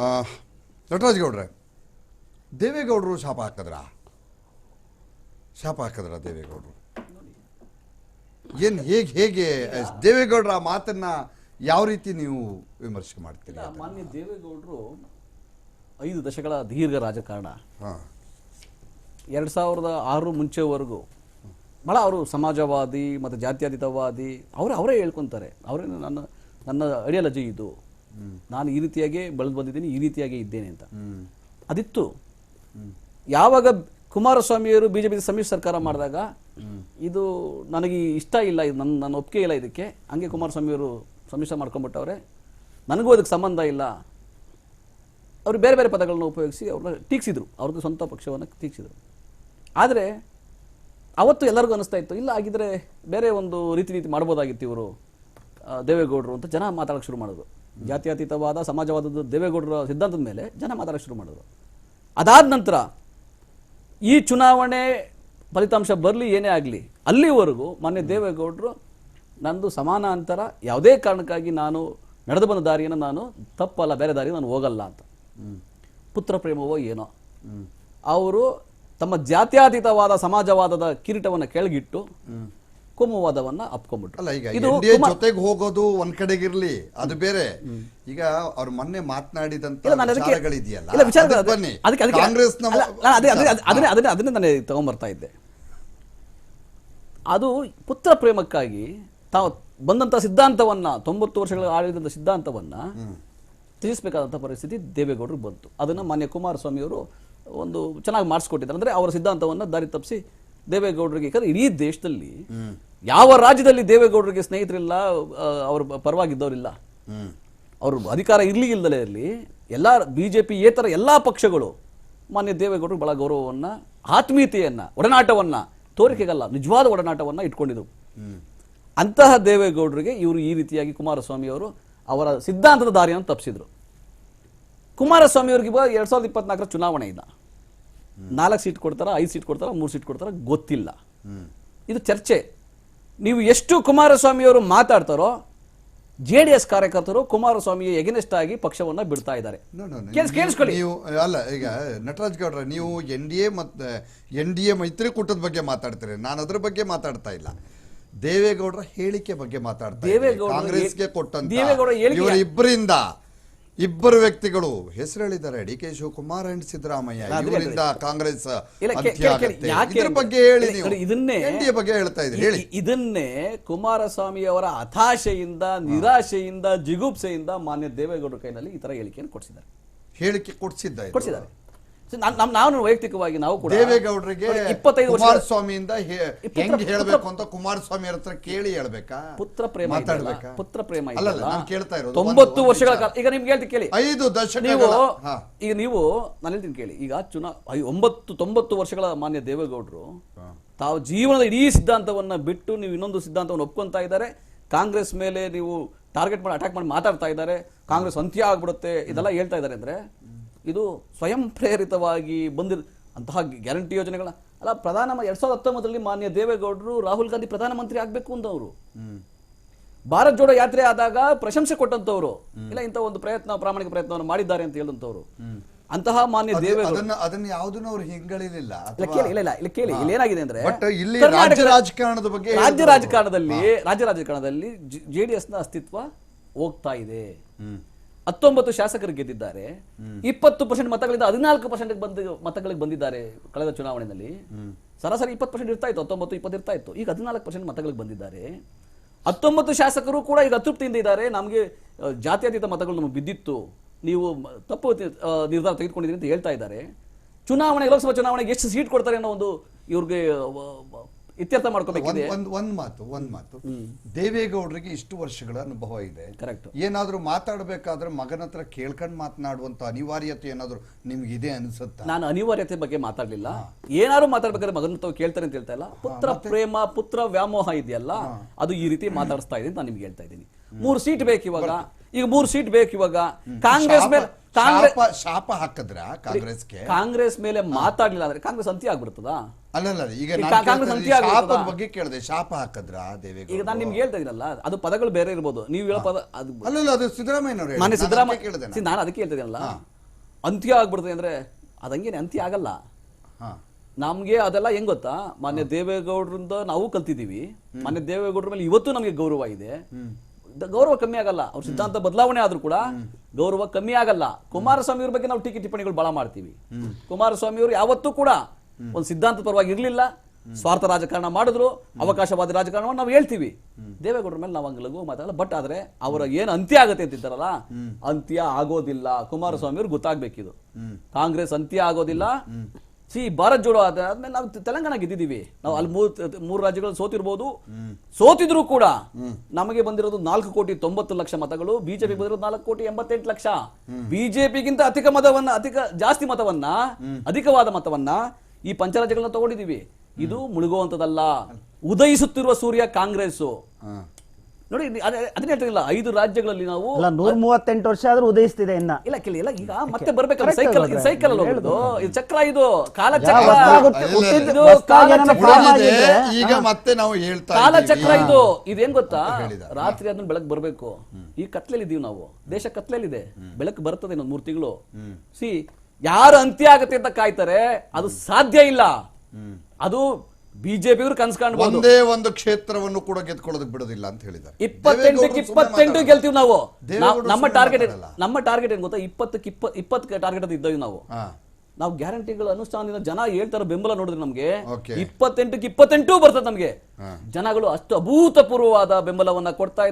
ಆ, ನಟರಾಜ್ ಗೌಡ್ರೆ ದೇವೇಗೌಡರು ಶಾಪ ಹಾಕಿದ್ರ? ಶಾಪ ಹಾಕಿದ್ರ ದೇವೇಗೌಡರು? ಏನು ಹೇಗೆ ಹೇಗೆ ದೇವೇಗೌಡರ ಮಾತನ್ನ ಯಾವ ರೀತಿ ನೀವು ವಿಮರ್ಶೆ ಮಾಡ್ತೀರಿ ಮಾನ್ಯ ದೇವೇಗೌಡರು ಐದು ದಶಕಗಳ ದೀರ್ಘ ರಾಜಕಾರಣ. ಹಾಂ. ಎರಡು ಸಾವಿರದ ಆರು ಮುಂಚೆವರೆಗೂ ಭಾಳ ಅವರು ಸಮಾಜವಾದಿ ಮತ್ತು ಜಾತ್ಯತೀತವಾದಿ ಅವರು ಅವರೇ ಹೇಳ್ಕೊತಾರೆ. ಅವರೇ ನನ್ನ ನನ್ನ ಐಡಿಯಾಲಜಿ ಇದು. ನಾನು ಈ ರೀತಿಯಾಗಿ ಬೆಳೆದು ಬಂದಿದ್ದೀನಿ ಈ ರೀತಿಯಾಗಿ ಇದ್ದೇನೆ ಅಂತ. ಅದಿತ್ತು. ಯಾವಾಗ ಕುಮಾರಸ್ವಾಮಿಯವರು ಬಿಜೆಪಿ ಸಮ್ಮಿಶ್ರ ಸರ್ಕಾರ ಮಾಡಿದಾಗ ಇದು ನನಗೆ ಇಷ್ಟ ಇಲ್ಲ ಇದು ನನ್ನ ನನ್ನ ಒಪ್ಪಿಗೆ ಇಲ್ಲ ಇದಕ್ಕೆ. ಹಂಗೆ ಕುಮಾರಸ್ವಾಮಿಯವರು ಸಮ್ಮಿಶ್ರ ಮಾಡ್ಕೊಂಡ್ಬಿಟ್ಟವ್ರೆ. ನನಗೂ ಅದಕ್ಕೆ ಸಂಬಂಧ ಇಲ್ಲ. ಅವರು ಬೇರೆ ಬೇರೆ ಪದಗಳನ್ನು ಉಪಯೋಗಿಸಿ ಅವ್ರನ್ನ ಟೀಕ್ಸಿದ್ರು. ಅವ್ರದ್ದು ಸ್ವಂತ ಪಕ್ಷವನ್ನು ಟೀಕ್ಸಿದ್ರು. ಆದರೆ ಅವತ್ತು ಎಲ್ಲರಿಗೂ ಅನಿಸ್ತಾ ಇತ್ತು ಇಲ್ಲ ಆಗಿದ್ರೆ ಬೇರೆ ಒಂದು ರೀತಿ ನೀತಿ ಮಾಡ್ಬೋದಾಗಿತ್ತು ಇವರು ದೇವೇಗೌಡರು ಅಂತ ಜನ ಮಾತಾಡೋಕ್ಕೆ ಶುರು ಮಾಡಿದ್ರು. ಜಾತ್ಯತೀತವಾದ ಸಮಾಜವಾದದ ದೇವೇಗೌಡರ ಸಿದ್ಧಾಂತದ ಮೇಲೆ ಜನ ಮಾತಾಡಕ್ಕೆ ಶುರು ಮಾಡಿದ್ರು. ಅದಾದ ನಂತರ ಈ ಚುನಾವಣೆ ಫಲಿತಾಂಶ ಬರಲಿ ಏನೇ ಆಗಲಿ ಅಲ್ಲಿವರೆಗೂ ಮಾನ್ಯ ದೇವೇಗೌಡರು ನಂದು ಸಮಾನಾಂತರ ಯಾವುದೇ ಕಾರಣಕ್ಕಾಗಿ ನಾನು ನಡೆದು ಬಂದ ದಾರಿಯನ್ನು ನಾನು ತಪ್ಪಲ್ಲ ಬೇರೆ ದಾರಿ ನಾನು ಹೋಗಲ್ಲ ಅಂತ. ಪುತ್ರ ಪ್ರೇಮವೋ ಏನೋ. ಅವರು ತಮ್ಮ ಜಾತ್ಯಾತೀತವಾದ ಸಮಾಜವಾದದ ಕಿರೀಟವನ್ನು ಕೆಳಗಿಟ್ಟು ಕೋಮುವಾದವನ್ನ ಅಪ್ಕೊಂಡ್ಬಿಟ್ರು. ಅಲ್ಲ ಈಗ ಇದು ಜೊತೆಗೆ ಹೋಗೋದು ಒಂದ್ ಕಡೆಗಿರ್ಲಿ ಅದು ಬೇರೆ. ಈಗ ಅವ್ರು ಮೊನ್ನೆ ಮಾತನಾಡಿದಂತ ಅದನ್ನೇ ಅದನ್ನೇ ಅದನ್ನೇ ನಾನು ತಗೊಂಬರ್ತಾ ಇದ್ದೆ. ಅದು ಪುತ್ರ ಪ್ರೇಮಕ್ಕಾಗಿ ತಾವು ಬಂದಂತ ಸಿದ್ಧಾಂತವನ್ನ ತೊಂಬತ್ತು ವರ್ಷಗಳ ಆಳಿದಂತ ಸಿದ್ಧಾಂತವನ್ನ ತ್ಯಜಿಸಬೇಕಾದಂಥ ಪರಿಸ್ಥಿತಿ ದೇವೇಗೌಡರು ಬಂತು. ಅದನ್ನ ಮಾನ್ಯ ಕುಮಾರಸ್ವಾಮಿಯವರು ಒಂದು ಚೆನ್ನಾಗಿ ಮಾಡಿಸ್ಕೊಟ್ಟಿದ್ದಾರೆ. ಅಂದ್ರೆ ಅವರ ಸಿದ್ಧಾಂತವನ್ನ ದಾರಿ ತಪ್ಪಿಸಿ ದೇವೇಗೌಡರಿಗೆ ಯಾಕಂದ್ರೆ ಇಡೀ ದೇಶದಲ್ಲಿ ಯಾವ ರಾಜ್ಯದಲ್ಲಿ ದೇವೇಗೌಡರಿಗೆ ಸ್ನೇಹಿತರಿಲ್ಲ ಅವರು ಪರವಾಗಿದ್ದವರಿಲ್ಲ. ಅವರು ಅಧಿಕಾರ ಇರಲಿ ಇಲ್ಲದಲೇ ಇರಲಿ ಎಲ್ಲ ಬಿ ಜೆ ಪಿ ಏತರ ಎಲ್ಲ ಪಕ್ಷಗಳು ಮಾನ್ಯ ದೇವೇಗೌಡರು ಬಹಳ ಗೌರವವನ್ನ ಆತ್ಮೀಯತೆಯನ್ನ ಒಡನಾಟವನ್ನ ತೋರಿಕೆಗಲ್ಲ ನಿಜವಾದ ಒಡನಾಟವನ್ನ ಇಟ್ಕೊಂಡಿದ್ರು. ಅಂತಹ ದೇವೇಗೌಡರಿಗೆ ಇವರು ಈ ರೀತಿಯಾಗಿ ಕುಮಾರಸ್ವಾಮಿ ಅವರು ಅವರ ಸಿದ್ಧಾಂತದ ದಾರಿಯನ್ನು ತಪ್ಪಿಸಿದ್ರು ಕುಮಾರಸ್ವಾಮಿ ಅವರಿಗೆ ಎರಡ್ ಸಾವಿರದ ಇಪ್ಪತ್ನಾಲ್ಕರ ಚುನಾವಣೆ ಇಲ್ಲ. ನಾಲ್ಕು ಸೀಟ್ ಕೊಡ್ತಾರ ಐದು ಸೀಟ್ ಕೊಡ್ತಾರ ಮೂರು ಸೀಟ್ ಕೊಡ್ತಾರ ಗೊತ್ತಿಲ್ಲ. ಇದು ಚರ್ಚೆ. ನೀವು ಎಷ್ಟು ಕುಮಾರಸ್ವಾಮಿಯವರು ಮಾತಾಡ್ತಾರೋ ಜೆ ಡಿ ಎಸ್ ಕಾರ್ಯಕರ್ತರು ಕುಮಾರಸ್ವಾಮಿ ಎಗೆನೆಸ್ಟ್ ಆಗಿ ಪಕ್ಷವನ್ನ ಬಿಡ್ತಾ ಇದ್ದಾರೆ. ಕೇಳಿಸ್ಕೊಳ್ಳಿ. ನೀವು ಅಲ್ಲ ಈಗ ನಟರಾಜ್ ಗೌಡ್ರ ನೀವು ಎನ್ ಡಿ ಎ ಮತ್ತೆ ಎನ್ ಡಿ ಎ ಮೈತ್ರಿಕೂಟದ ಬಗ್ಗೆ ಮಾತಾಡ್ತೀರಿ. ನಾನು ಅದ್ರ ಬಗ್ಗೆ ಮಾತಾಡ್ತಾ ಇಲ್ಲ. ದೇವೇಗೌಡರ ಹೇಳಿಕೆ ಬಗ್ಗೆ ಮಾತಾಡ್ತಾ ಇದ್ದೀನಿ. ದೇವೇಗೌಡರ ಕಾಂಗ್ರೆಸ್ಗೆ ಕೊಟ್ಟಂತ ಇವರಿಬ್ಬರಿಂದ ಇಬ್ಬರು ವ್ಯಕ್ತಿಗಳು ಹೆಸರು ಹೇಳಿದ್ದಾರೆ D K Shivakumar and Siddaramaiah ಇವರಿಂದ ಕಾಂಗ್ರೆಸ್ ಇದ್ರ ಬಗ್ಗೆ ಹೇಳಿ ನೀವು. ಇದನ್ನೇ ಬಗ್ಗೆ ಹೇಳ್ತಾ ಇದ್ರಿ ಹೇಳಿ. ಇದನ್ನೇ ಕುಮಾರಸ್ವಾಮಿ ಅವರ ಹತಾಶೆಯಿಂದ ನಿರಾಶೆಯಿಂದ ಜಿಗುಪ್ಸೆಯಿಂದ ಮಾನ್ಯ ದೇವೇಗೌಡರ ಕೈನಲ್ಲಿ ಈ ತರ ಹೇಳಿಕೆಯನ್ನು ಕೊಡಿಸಿದ್ದಾರೆ. ಹೇಳಿಕೆ ಕೊಡಿಸಿದ್ದಾರೆ. ಕೊಡಿಸಿದ್ದಾರೆ. ನಾನ್- ನಾನ್- ನಾನು ವೈಯಕ್ತಿಕವಾಗಿ ನಾವು ಕೂಡ ದೇವೇಗೌಡರಿಗೆ ಇಪ್ಪತ್ತೈದು ಕುಮಾರಸ್ವಾಮಿಯಿಂದ ಹೆಂಗ್ ಹೇಳ್ಬೇಕು ಅಂತ ಕುಮಾರಸ್ವಾಮಿ ಹತ್ರ ಕೇಳಿ ಹೇಳ್ಬೇಕಾ? ಪುತ್ರ ಪ್ರೇಮ ಮಾತಾಡ್ಬೇಕಾ? ಪುತ್ರ ಪ್ರೇಮ ನಾನು ಕೇಳ್ತಾ ಇರೋದು ತೊಂಬತ್ತು ವರ್ಷಗಳ ಕಾಲ ಈಗ ನಿಮ್ಗೆ ಹೇಳ್ತೀನಿ ಕೇಳಿ. ಐದು ನೀವು ಈಗ ನೀವು ನಾನು ಹೇಳ್ತೀನಿ ಕೇಳಿ. ಈಗ ಚುನಾ ಒಂಬತ್ತು ತೊಂಬತ್ತು ವರ್ಷಗಳ ಮಾನ್ಯ ದೇವೇಗೌಡರು ತಾವು ಜೀವನದ ಇಡೀ ಸಿದ್ಧಾಂತವನ್ನ ಬಿಟ್ಟು ನೀವು ಇನ್ನೊಂದು ಸಿದ್ಧಾಂತವನ್ನು ಒಪ್ಕೊಂತ ಇದ್ದಾರೆ. ಕಾಂಗ್ರೆಸ್ ಮೇಲೆ ನೀವು ಟಾರ್ಗೆಟ್ ಮಾಡಿ ಅಟ್ಯಾಕ್ ಮಾಡಿ ಮಾತಾಡ್ತಾ ಇದ್ದಾರೆ. ಕಾಂಗ್ರೆಸ್ ಅಂತ್ಯ ಆಗ್ಬಿಡುತ್ತೆ ಇದೆಲ್ಲ ಹೇಳ್ತಾ ಇದ್ದಾರೆ ಅಂದ್ರೆ ಇದು ಸ್ವಯಂ ಪ್ರೇರಿತವಾಗಿ ಬಂದಿರ ಅಂತಹ ಗ್ಯಾರಂಟಿ ಯೋಜನೆಗಳ ಅಲ್ಲ ಪ್ರಧಾನ ಎರಡ್ ಸಾವಿರದ ಹತ್ತೊಂಬತ್ತರಲ್ಲಿ ಮಾನ್ಯ ದೇವೇಗೌಡರು ರಾಹುಲ್ ಗಾಂಧಿ ಪ್ರಧಾನಮಂತ್ರಿ ಆಗ್ಬೇಕು ಅವರು ಭಾರತ್ ಜೋಡೋ ಯಾತ್ರೆ ಆದಾಗ ಪ್ರಶಂಸೆ ಕೊಟ್ಟಂತವರು. ಇಲ್ಲ ಇಂಥ ಒಂದು ಪ್ರಯತ್ನ ಪ್ರಾಮಾಣಿಕ ಪ್ರಯತ್ನವನ್ನು ಮಾಡಿದ್ದಾರೆ ಅಂತ ಹೇಳುವಂತವ್ರು ಅಂತಹ ಮಾನ್ಯ ದೇವೇಗೌಡ ಅದನ್ನ ಯಾವುದನ್ನು ಅವ್ರು ಹಿಂಗಳಿಲಿಲ್ಲ ಕೇಳಿ ಇಲ್ಲ ಇಲ್ಲ ಇಲ್ಲ ಕೇಳಿ ಇಲ್ಲಿ ಏನಾಗಿದೆ ಅಂದ್ರೆ ರಾಜ್ಯ ರಾಜಕಾರಣದ ಬಗ್ಗೆ ರಾಜ್ಯ. ರಾಜಕಾರಣದಲ್ಲಿ ರಾಜ್ಯ ರಾಜಕಾರಣದಲ್ಲಿ ಜೆಡಿಎಸ್ನ ಅಸ್ತಿತ್ವ ಹೋಗ್ತಾ ಇದೆ. ಹತ್ತೊಂಬತ್ತು ಶಾಸಕರು ಗೆದ್ದಿದ್ದಾರೆ ಇಪ್ಪತ್ತು ಪರ್ಸೆಂಟ್ ಮತಗಳಿಂದ ಹದಿನಾಲ್ಕು ಪರ್ಸೆಂಟ್ ಬಂದ ಮತಗಳಿಗೆ ಬಂದಿದ್ದಾರೆ ಕಳೆದ ಚುನಾವಣೆಯಲ್ಲಿ. ಸರಾಸರಿ ಇಪ್ಪತ್ತು ಪರ್ಸೆಂಟ್ ಇರ್ತಾ ಇತ್ತು ಹತ್ತೊಂಬತ್ತು ಇಪ್ಪತ್ತು ಇರ್ತಾ ಇತ್ತು ಈಗ ಹದಿನಾಲ್ಕು ಪರ್ಸೆಂಟ್ ಮತಗಳಿಗೆ ಬಂದಿದ್ದಾರೆ. ಹತ್ತೊಂಬತ್ತು ಶಾಸಕರು ಕೂಡ ಈಗ ಅತೃಪ್ತಿಯಿಂದ ಇದ್ದಾರೆ. ನಮಗೆ ಜಾತ್ಯತೀತ ಮತಗಳು ನಮಗೆ ಬಿದ್ದಿತ್ತು. ನೀವು ತಪ್ಪು ನಿರ್ಧಾರ ತೆಗೆದುಕೊಂಡಿದ್ದೀರಿ ಅಂತ ಹೇಳ್ತಾ ಇದ್ದಾರೆ. ಚುನಾವಣೆ ಲೋಕಸಭಾ ಚುನಾವಣೆಗೆ ಎಷ್ಟು ಸೀಟ್ ಕೊಡ್ತಾರೆ ಅನ್ನೋ ಒಂದು ಇವ್ರಿಗೆ ಇತ್ಯರ್ಥ ಮಾಡ್ಕೋಬೇಕಿದೆ. ಒಂದ್ ಒಂದ್ ಒಂದ್ ಮಾತು ಒಂದ್ ಮಾತು. ದೇವೇಗೌಡರಿಗೆ ಇಷ್ಟು ವರ್ಷಗಳ ಅನುಭವ ಇದೆ. ಕರೆಕ್ಟ್ ಏನಾದ್ರೂ ಮಾತಾಡಬೇಕಾದ್ರೆ ಮಗನ ಹತ್ರ ಕೇಳ್ಕೊಂಡ್ ಮಾತನಾಡುವಂತ ಅನಿವಾರ್ಯತೆ ಏನಾದ್ರು ನಿಮ್ಗೆ ಇದೆ ಅನ್ಸುತ್ತಾ? ನಾನು ಅನಿವಾರ್ಯತೆ ಬಗ್ಗೆ ಮಾತಾಡ್ಲಿಲ್ಲ. ಏನಾದ್ರು ಮಾತಾಡ್ಬೇಕಾದ್ರೆ ಮಗನ ತಾವು ಕೇಳ್ತಾರೆ ಅಂತ ಹೇಳ್ತಾ ಇಲ್ಲ. ಪುತ್ರ ಪ್ರೇಮ ಪುತ್ರ ವ್ಯಾಮೋಹ ಇದೆಯಲ್ಲ ಅದು ಈ ರೀತಿ ಮಾತಾಡಿಸ್ತಾ ಇದೆ ಅಂತ ನಾನು ನಿಮ್ಗೆ ಹೇಳ್ತಾ ಇದ್ದೀನಿ. ಮೂರು ಸೀಟ್ ಬೇಕು ಇವಾಗ. ಈಗ ಮೂರು ಸೀಟ್ ಬೇಕು ಇವಾಗ. ಕಾಂಗ್ರೆಸ್ ಮೇಲೆ ಕಾಂಗ್ರೆಸ್ ಶಾಪ ಹಾಕಿದ್ರ ಕಾಂಗ್ರೆಸ್ಗೆ? ಕಾಂಗ್ರೆಸ್ ಮೇಲೆ ಮಾತಾಡ್ಲಿಲ್ಲ ಅಂದ್ರೆ ಕಾಂಗ್ರೆಸ್ ಅಂತ್ಯ ಆಗ್ಬಿಡ್ತದ? ಅಲ್ಲಲ್ಲ ಈಗ ಕಾಂಗ್ರೆಸ್ ಅಂತ್ಯ ಶಾಪದ ಬಗ್ಗೆ ಕೇಳಿದೆ ಶಾಪ ಹಾಕಿದ್ರ ಈಗ ನಾನು ನಿಮ್ಗೆ ಹೇಳ್ತಾ ಇದೀನಲ್ಲ ಅದು ಪದಗಳು ಬೇರೆ ಇರ್ಬೋದು. ನೀವು ಹೇಳೋ ಪದ ಅದು ಅಲ್ಲಲ್ಲ ಅದು ಸಿದ್ದರಾಮಯ್ಯನವರು ನಾನು ಸಿದ್ದರಾಮಯ್ಯ ಕೇಳಿದೆ ನಾನು. ಅದಕ್ಕೆ ಹೇಳ್ತಾ ಇದೀನಲ್ಲ ಅಂತ್ಯ ಆಗ್ಬಿಡ್ತದೆ ಅಂದ್ರೆ ಅದಂಗೇನೆ ಅಂತ್ಯ ಆಗಲ್ಲ. ನಮ್ಗೆ ಅದೆಲ್ಲ ಹೆಂಗ್ ಗೊತ್ತಾ? ಮಾನ್ಯ ದೇವೇಗೌಡರಿಂದ ನಾವು ಕಲ್ತಿದೀವಿ ಮಾನ್ಯ ದೇವೇಗೌಡರ ಮೇಲೆ ಇವತ್ತು ನಮಗೆ ಗೌರವ ಇದೆ. ಗೌರವ ಕಮ್ಮಿ ಆಗಲ್ಲ. ಅವ್ರ ಸಿದ್ಧಾಂತ ಬದಲಾವಣೆ ಆದ್ರೂ ಕೂಡ ಗೌರವ ಕಮ್ಮಿ ಆಗಲ್ಲ. ಕುಮಾರಸ್ವಾಮಿ ಅವ್ರ ಬಗ್ಗೆ ನಾವು ಟೀಕೆ ಟಿಪ್ಪಣಿಗಳು ಬಹಳ ಮಾಡ್ತೀವಿ. ಕುಮಾರಸ್ವಾಮಿ ಅವರು ಯಾವತ್ತೂ ಕೂಡ ಒಂದು ಸಿದ್ಧಾಂತ ಪರವಾಗಿ ಇರಲಿಲ್ಲ ಸ್ವಾರ್ಥ ರಾಜಕಾರಣ ಮಾಡಿದ್ರು. ಅವಕಾಶವಾದಿ ರಾಜಕಾರಣವನ್ನು ನಾವು ಹೇಳ್ತೀವಿ. ದೇವೇಗೌಡರ ಮೇಲೆ ನಾವು ಹಂಗ ಲಘು ಮಾತಾಡಲ್ಲ ಬಟ್ ಆದ್ರೆ ಅವರ ಏನು ಅಂತ್ಯ ಆಗತ್ತೆ ಅಂತಿದ್ದಾರಲ್ಲ ಅಂತ್ಯ ಆಗೋದಿಲ್ಲ. ಕುಮಾರಸ್ವಾಮಿ ಅವ್ರಿಗೆ ಗೊತ್ತಾಗ್ಬೇಕಿದು. ಕಾಂಗ್ರೆಸ್ ಅಂತ್ಯ ಆಗೋದಿಲ್ಲ. ಸಿ ಭಾರತ್ ಜೋಡೋ ಆದ- ಆದ್ಮೇಲೆ ನಾವು ತೆಲಂಗಾಣ ಗೆದ್ದಿದ್ದೀವಿ. ನಾವು ಅಲ್ಲಿ ಮೂರ್ ಮೂರು ರಾಜ್ಯಗಳು ಸೋತಿರ್ಬೋದು. ಸೋತಿದ್ರು ಕೂಡ ನಮಗೆ ಬಂದಿರೋದು ನಾಲ್ಕು ಕೋಟಿ ತೊಂಬತ್ತು ಲಕ್ಷ ಮತಗಳು. ಬಿಜೆಪಿ ಬಂದಿರೋದು ನಾಲ್ಕು ಕೋಟಿ ಎಂಬತ್ತೆಂಟು ಲಕ್ಷ. ಬಿಜೆಪಿಗಿಂತ ಅಧಿಕ ಮತವನ್ನ, ಅಧಿಕ ಜಾಸ್ತಿ ಮತವನ್ನ, ಅಧಿಕವಾದ ಮತವನ್ನ ಈ ಪಂಚರಾಜ್ಯಗಳನ್ನ ತಗೊಂಡಿದೀವಿ ಇದು ಮುಳುಗುವಂತದಲ್ಲ ಉದಯಿಸುತ್ತಿರುವ ಸೂರ್ಯ ಕಾಂಗ್ರೆಸ್ ನೋಡಿ ಅದನ್ನ ಹೇಳ್ತಿಲ್ಲ ಐದು ರಾಜ್ಯಗಳಲ್ಲಿ ನಾವು ನೂರ ಮೂವತ್ತೆಂಟು ವರ್ಷ ಆದ್ರೂ ಉದಯಿಸ್ತಿದೆ ಇನ್ನ. ಇಲ್ಲ ಕೇಳಿ ಇಲ್ಲ ಈಗ ಮತ್ತೆ ಬರ್ಬೇಕಲ್ಲ ಸೈಕಲ್ ಸೈಕಲ್ ಅಲ್ಲಿ ಹೋಗುದು. ಇದು ಚಕ್ರ ಇದು ಕಾಲ ಚಕ್ರ ಈಗ ಮತ್ತೆ ನಾವು ಹೇಳ್ತಾ ಕಾಲ ಚಕ್ರ ಇದು ಇದೇನ್ ಗೊತ್ತಾ? ರಾತ್ರಿ ಅದನ್ನ ಬೆಳಕ್ ಬರ್ಬೇಕು. ಈ ಕತ್ಲೆಯಲ್ಲಿ ಇದೀವಿ ನಾವು. ದೇಶ ಕತ್ಲೆಯಲ್ಲಿದೆ ಬೆಳಕು ಬರ್ತದೆ ಇನ್ನೊಂದ್ ಮೂರ್ತಿಗಳು ಸಿ ಯಾರು ಅಂತ್ಯ ಆಗತ್ತೆ ಅಂತ ಕಾಯ್ತಾರೆ ಅದು ಸಾಧ್ಯ ಇಲ್ಲ. ಅದು ಬಿಜೆಪಿ ಅವರು ಕನ್ಸ್ ಕಾಣ್ಬೋದು. ಒಂದೇ ಒಂದು ಕ್ಷೇತ್ರವನ್ನು ಕೂಡ ಗೆದ್ಕೊಳ್ಳೋದಕ್ಕೆ ಬಿಡೋದಿಲ್ಲ ಅಂತ ಹೇಳಿದ್ದಾರೆ. ಇಪ್ಪತ್ತೆಂಟಕ್ಕೆ ಇಪ್ಪತ್ತೆಂಟು. ಗೆಲ್ತೀವಿ ನಾವು. ನಾವು- ನಮ್ಮ ಟಾರ್ಗೆಟ್. ನಮ್ಮ ಟಾರ್ಗೆಟ್ ಏನ್ ಗೊತ್ತಾ? ಇಪ್ಪತ್ತಕ್ಕೆ ಇಪ್ಪ ಇಪ್ಪತ್ತು ಟಾರ್ಗೆಟ್ ಅದು ಇದ್ದೀವಿ ನಾವು. ಹಾ. ನಾವು ಗ್ಯಾರಂಟಿಗಳ ಅನುಷ್ಠಾನದಿಂದ ಜನ ಹೇಳ್ತಾರ ಬೆಂಬಲ ನೋಡಿದ್ರೆ ನಮ್ಗೆ Okay. ಇಪ್ಪತ್ತೆಂಟಕ್ಕೆ ಇಪ್ಪತ್ತೆಂಟು ಬರ್ತದೆ ನಮ್ಗೆ. ಜನಗಳು ಅಷ್ಟು ಅಭೂತಪೂರ್ವವಾದ ಬೆಂಬಲವನ್ನ ಕೊಡ್ತಾ ಇದ್ದಾರೆ.